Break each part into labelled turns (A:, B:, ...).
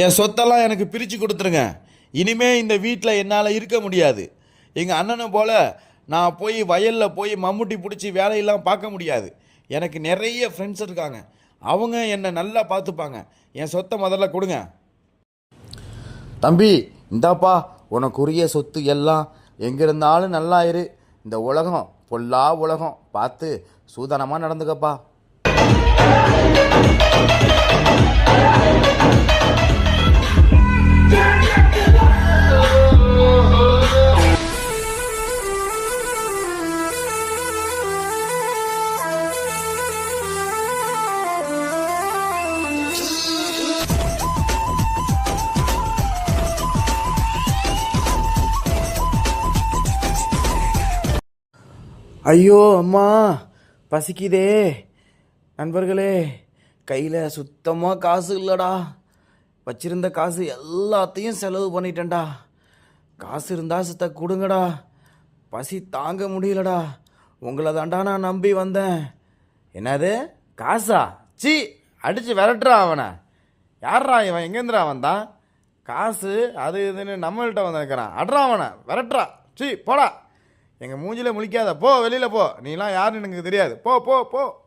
A: என் சொத்தெல்லாம் எனக்கு பிரித்து கொடுத்துருங்க. இனிமே இந்த வீட்டில் என்னால் இருக்க முடியாது. எங்கள் அண்ணனை போல் நான் போய் வயலில் போய் மம்முட்டி பிடிச்சி வேலையெல்லாம் பார்க்க முடியாது. எனக்கு நிறைய ஃப்ரெண்ட்ஸ் இருக்காங்க. அவங்க என்னை நல்லா பார்த்துப்பாங்க. என் சொத்தை முதல்ல கொடுங்க. தம்பி இந்தாப்பா உனக்குரிய சொத்து எல்லாம் எங்கே இருந்தாலும் நல்லா இரு இந்த உலகம் பொல்லா உலகம். பார்த்து சூதனமாக நடந்துக்கப்பா. ஐயோ அம்மா பசிக்குதே. நண்பர்களே கையில் சுத்தமாக காசு இல்லைடா. வச்சிருந்த காசு எல்லாத்தையும் செலவு பண்ணிட்டேன்டா. காசு இருந்தால் சித்த கொடுங்கடா. பசி தாங்க முடியலடா. உங்களை தாண்டா நான் நம்பி வந்தேன். என்னது? காசா? சி அடித்து விரட்டுறா அவனை. யார்ரா இவன்? எங்கேருந்துடா வந்தான் காசு அது இதுன்னு நம்மள்கிட்ட வந்திருக்கிறான் அட்றா அவனை. விரட்டுறா. சி போடா. எங்கள் மூஞ்சில முழிக்காத. போ வெளியில் போ. நீலாம் யாருன்னு எனக்கு தெரியாது. போ போ போ.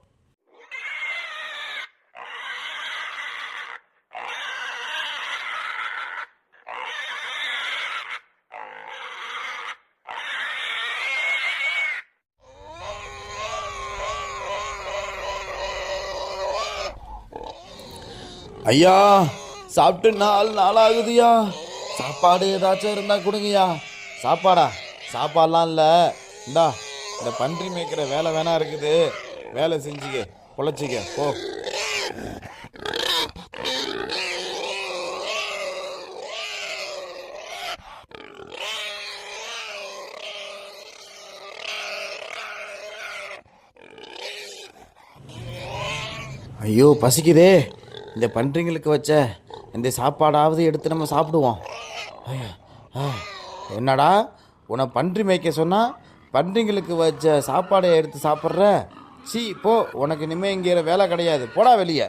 A: ஐயா சாப்பிட்டு நாலு நாளாகுதுயா. சாப்பாடு ஏதாச்சும் இருந்தால் கொடுங்கய்யா. சாப்பாடா? சாப்பாடெலாம் இல்லை. இந்தா இந்த பன்றி மேய்க்கிற வேலை வேணா இருக்குது. வேலை செஞ்சுக்க பொழைச்சிக்க. போ. ஐயோ பசிக்குதே. இந்த பன்றிங்களுக்கு வச்ச இந்த சாப்பாடாவது எடுத்து நம்ம சாப்பிடுவோம். ஆ, என்னடா? உன்னை பன்றி மேய்க்க சொன்னால் பன்றிங்களுக்கு வச்ச சாப்பாடை எடுத்து சாப்பிட்ற? சி போ உனக்கு இனிமேல் இங்கே வேலை கிடையாது. போடா வெளியே.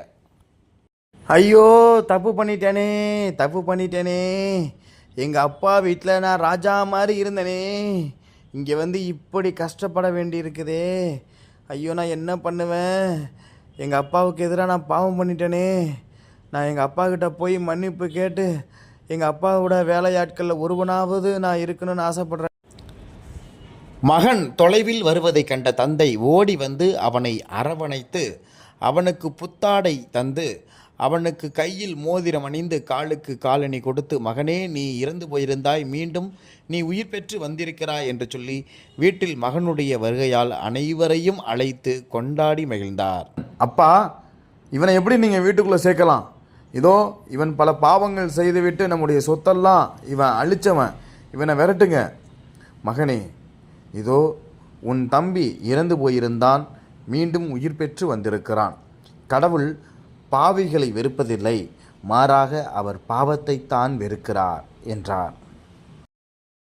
A: ஐயோ தப்பு பண்ணிட்டேனே தப்பு பண்ணிட்டேனே. எங்கள் அப்பா வீட்டில் நான் ராஜா மாதிரி இருந்தேனே. இங்கே வந்து இப்படி கஷ்டப்பட வேண்டி இருக்குதே ஐயோ நான் என்ன பண்ணுவேன்? எங்கள் அப்பாவுக்கு எதிராக நான் பாவம் பண்ணிட்டேனே. நான் எங்கள் அப்பா கிட்ட போய் மன்னிப்பு கேட்டு எங்கள் அப்பாவோட வேலையாட்களில் ஒருவனாவது நான் இருக்கணும்னு ஆசைப்படுறேன். மகன் தொலைவில் வருவதைக் கண்ட தந்தை ஓடி வந்து அவனை அரவணைத்து அவனுக்கு புத்தாடை தந்து அவனுக்கு கையில் மோதிரம் அணிந்து காலுக்கு காலணி கொடுத்து மகனே நீ இறந்து போயிருந்தாய் மீண்டும் நீ உயிர் பெற்று வந்திருக்கிறாய் என்று சொல்லி வீட்டில் மகனுடைய வருகையால் அனைவரையும் அழைத்து கொண்டாடி மகிழ்ந்தார். அப்பா இவனை எப்படி நீங்கள் வீட்டுக்குள்ளே சேர்க்கலாம்? இதோ இவன் பல பாவங்கள் செய்துவிட்டு நம்முடைய சொத்தெல்லாம் இவன் அழிச்சவன். இவனை விரட்டுங்க. மகனே இதோ உன் தம்பி இறந்து போயிருந்தான் மீண்டும் உயிர் பெற்று வந்திருக்கிறான். கடவுள் பாவிகளை வெறுப்பதில்லை மாறாக அவர் பாவத்தைத்தான் வெறுக்கிறார் என்றார்.